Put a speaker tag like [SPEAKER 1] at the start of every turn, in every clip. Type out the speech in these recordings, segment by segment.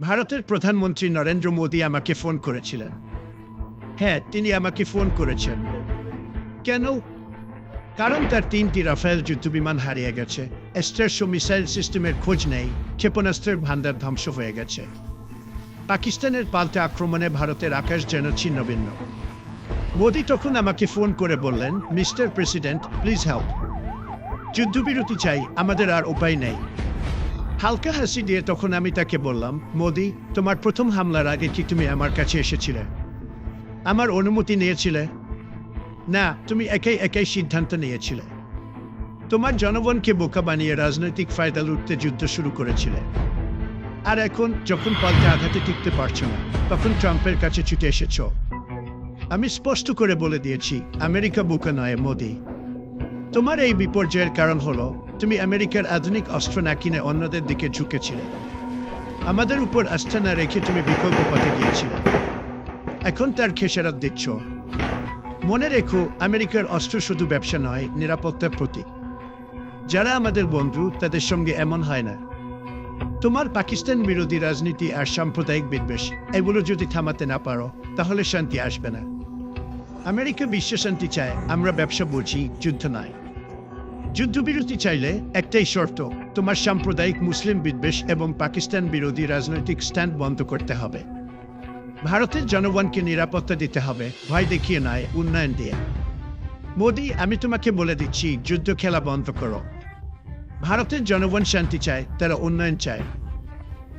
[SPEAKER 1] ভারতের প্রধানমন্ত্রী নরেন্দ্র মোদী আমাকে ফোন করেছিলেন। হ্যাঁ তিনি আমাকে ফোন করেছেন। কেন? কারণ তার তিনটি রাফেল যুদ্ধবিমান হারিয়ে গেছে। এস্টারশো মিসাইল সিস্টেমের খোঁজ নেই। ক্ষেপণাস্ত্রের ভান্ডার ধ্বংস হয়ে গেছে। পাকিস্তানের পাল্টা আক্রমণে ভারতের আকাশ যেন ছিন্ন ভিন্ন। মোদী তখন আমাকে ফোন করে বললেন, মিস্টার প্রেসিডেন্ট, প্লিজ হেল্প। যুদ্ধবিরতি চাই, আমাদের আর উপায় নেই। হালকা হাসি দিয়ে তখন আমি তাকে বললাম, মোদি, তোমার প্রথম হামলার আগে কি তুমি আমার কাছে এসেছিলে? আমার অনুমতি নিয়েছিলে? না, তুমি একাই একাই সিদ্ধান্ত নিয়েছিলে। তোমার জনগণকে বোকা বানিয়ে রাজনৈতিক ফায়দা লুটতে যুদ্ধ শুরু করেছিলে। আর এখন যখন পাল্টে আঘাতে টিকতে পারছ না, তখন ট্রাম্পের কাছে ছুটে এসেছ। আমি স্পষ্ট করে বলে দিয়েছি, আমেরিকা বোকা নয়, মোদি। তোমার এই বিপর্যয়ের কারণ হলো তুমি আমেরিকার আধুনিক অস্ত্র না কিনে অন্যদের দিকে ঝুঁকেছিলে আমাদের উপর আস্থা না রেখে তুমি বিকল্প পথে গিয়েছিলে। এখন তার খেসারত দিচ্ছ। মনে রেখো, আমেরিকার অস্ত্র শুধু ব্যবসা নয়, নিরাপত্তার প্রতীক। যারা আমাদের বন্ধু, তাদের সঙ্গে এমন হয় না। তোমার পাকিস্তান বিরোধী রাজনীতি আর সাম্প্রদায়িক বিদ্বেষ, এগুলো যদি থামাতে না পারো, তাহলে শান্তি আসবে না। আমেরিকা বিশ্ব শান্তি চায়, আমরা ব্যবসা বুঝি, যুদ্ধ নয়। যুদ্ধবিরতি চাইলে একটাই শর্ত, তোমার সাম্প্রদায়িক মুসলিম বিদ্বেষ এবং পাকিস্তান বিরোধী রাজনৈতিক স্ট্যান্ড বন্ধ করতে হবে। ভারতের জনগণকে নিরাপত্তা দিতে হবে, ভয় দেখিয়ে নয়, উন্নয়ন দিয়ে। মোদি, আমি তোমাকে বলে দিচ্ছি, যুদ্ধ খেলা বন্ধ করো। ভারতের জনগণ শান্তি চায়, তারা উন্নয়ন চায়।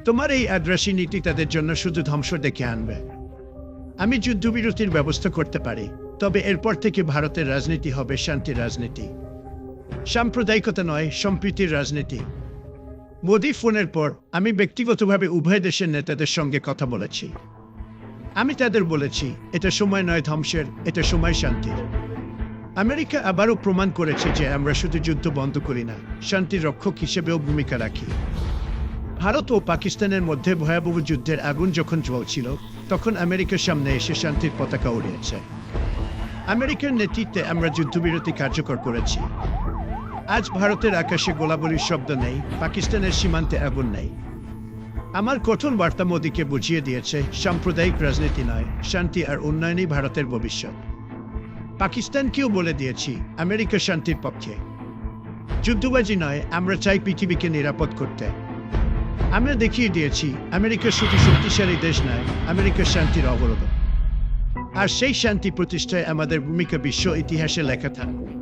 [SPEAKER 1] তোমার এই আদ্রাসী নীতি তাদের জন্য শুধু ধ্বংস ডেকে আনবে। আমি যুদ্ধবিরতির ব্যবস্থা করতে পারি, তবে এরপর থেকে ভারতের রাজনীতি হবে শান্তির রাজনীতি। সাম্প্রদায়িকতা নয়, সম্প্রীতির রাজনীতি। মোদি ফোনের পর আমি ব্যক্তিগতভাবে উভয় দেশের নেতাদের সঙ্গে কথা বলেছি। আমি তাদের বলেছি, এটা সময় নয় ধ্বংসের, এটা সময় শান্তির। আমেরিকা আবারও প্রমাণ করেছে যে আমরা শুধু যুদ্ধ বন্ধ করি না, শান্তির রক্ষক হিসেবেও ভূমিকা রাখি। ভারত ও পাকিস্তানের মধ্যে ভয়াবহ যুদ্ধের আগুন যখন জ্বলছিল, তখন আমেরিকার সামনে এসে শান্তির পতাকা উড়িয়েছে। আমেরিকার নেতৃত্বে আমরা যুদ্ধবিরতি কার্যকর করেছি। আজ ভারতের আকাশে গোলাগুলির শব্দ নেই, পাকিস্তানের সীমান্তে আগুন নেই। আমার কঠোর বার্তা মোদীকে বুঝিয়ে দিয়েছে, সাম্প্রদায়িক রাজনীতি নয়, শান্তি আর উন্নয়নই ভারতের ভবিষ্যৎ। পাকিস্তানকেও বলে দিয়েছি, আমেরিকা শান্তির পক্ষে। যুদ্ধবাজি নয়, আমরা চাই পৃথিবীকে নিরাপদ করতে। আমরা দেখিয়ে দিয়েছি, আমেরিকা শুধু শক্তিশালী দেশ নয়, আমেরিকা শান্তির অবরোধ। আর সেই শান্তি প্রতিষ্ঠায় আমাদের ভূমিকা বিশ্ব ইতিহাসে লেখা থাকবে